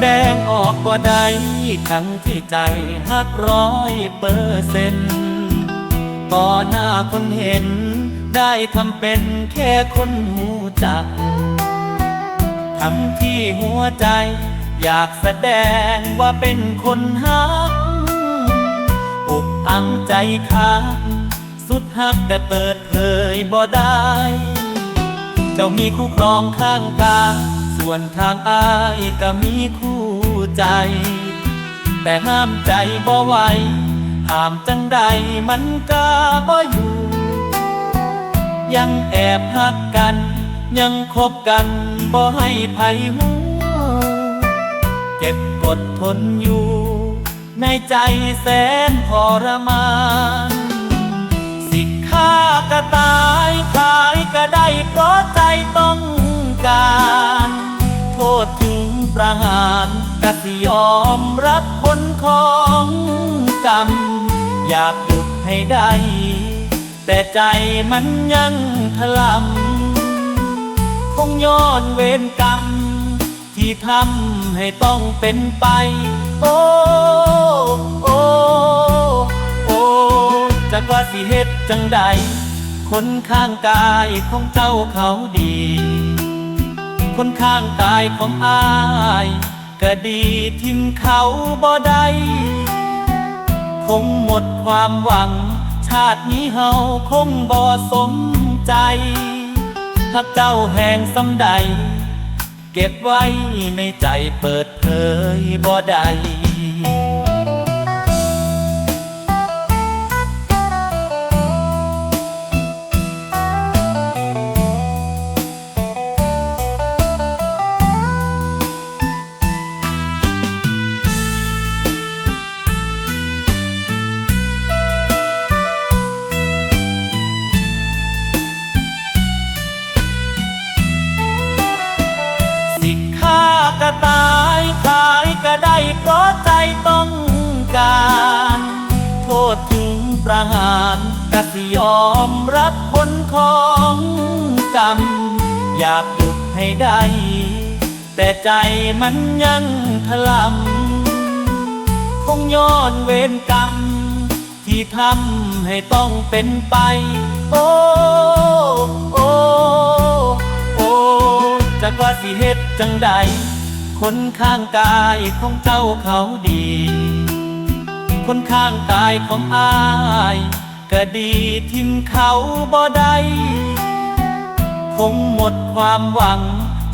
แดงออกบ่ได้ทั้งที่ใจหักร้อยเปอร์เซ็นต์ต่อหน้าคนเห็น ได้ทำเป็นแค่คนหูจักทำที่หัวใจ อยากแสดงว่าเป็นคนฮักอุกอังใจค้างสุดฮักแต่เปิดเผยบ่ได้ เจ้ามีคู่ครองข้างกาย ส่วนทางอายก็มีคู่ใจ แต่ห้ามใจบ่ไหวห้ามจังใดมันก็บ่อยู่ ยังแอบหักกัน ยังคบกันบ่ให้ภัยหูเก็บกดทนอยู่ ในใจแสนทรมานสิค่ากระตายขายก็ได้เพราะใจ ประหารกสิยอมรับผลของกรรม อยากหยุดให้ได้ แต่ใจมันยังถลำคงย้อนเวรกรรม ที่ทำให้ต้องเป็นไป โอ้โอ้โอ้จากว่าสิเหตุจังใดคนข้างกายของเจ้าเขาดี คนข้างกายของอายก็ดีทิมเขาบ่ได้คงหมดความหวัง ชาตินี้เฮาคงบ่สมใจ ถ้าเจ้าแห่งสำใด เก็บไว้ในใจเปิดเผยบ่ได้ เพราะใจต้องการ โทษถึงประหารกสิยอมรับผลของกรรม อยากหยุดให้ได้ แต่ใจมันยังถลำคงย้อนเวรกรรม ที่ทำให้ต้องเป็นไป โอ้โอ้โอ้จากว่าสิเหตุจังใด คนข้างกายของเจ้าเขาดี คนข้างกายของอายก็ดีทิมเขาบ่ได้คงหมดความหวัง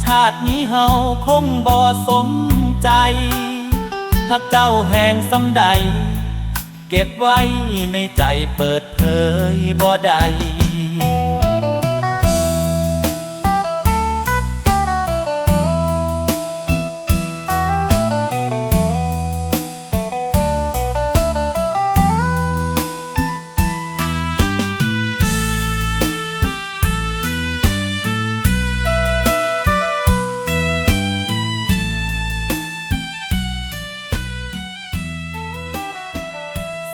ชาตินี้เฮาคงบ่สมใจ ถ้าเจ้าแห่งสำใด เก็บไว้ในใจเปิดเผยบ่ได้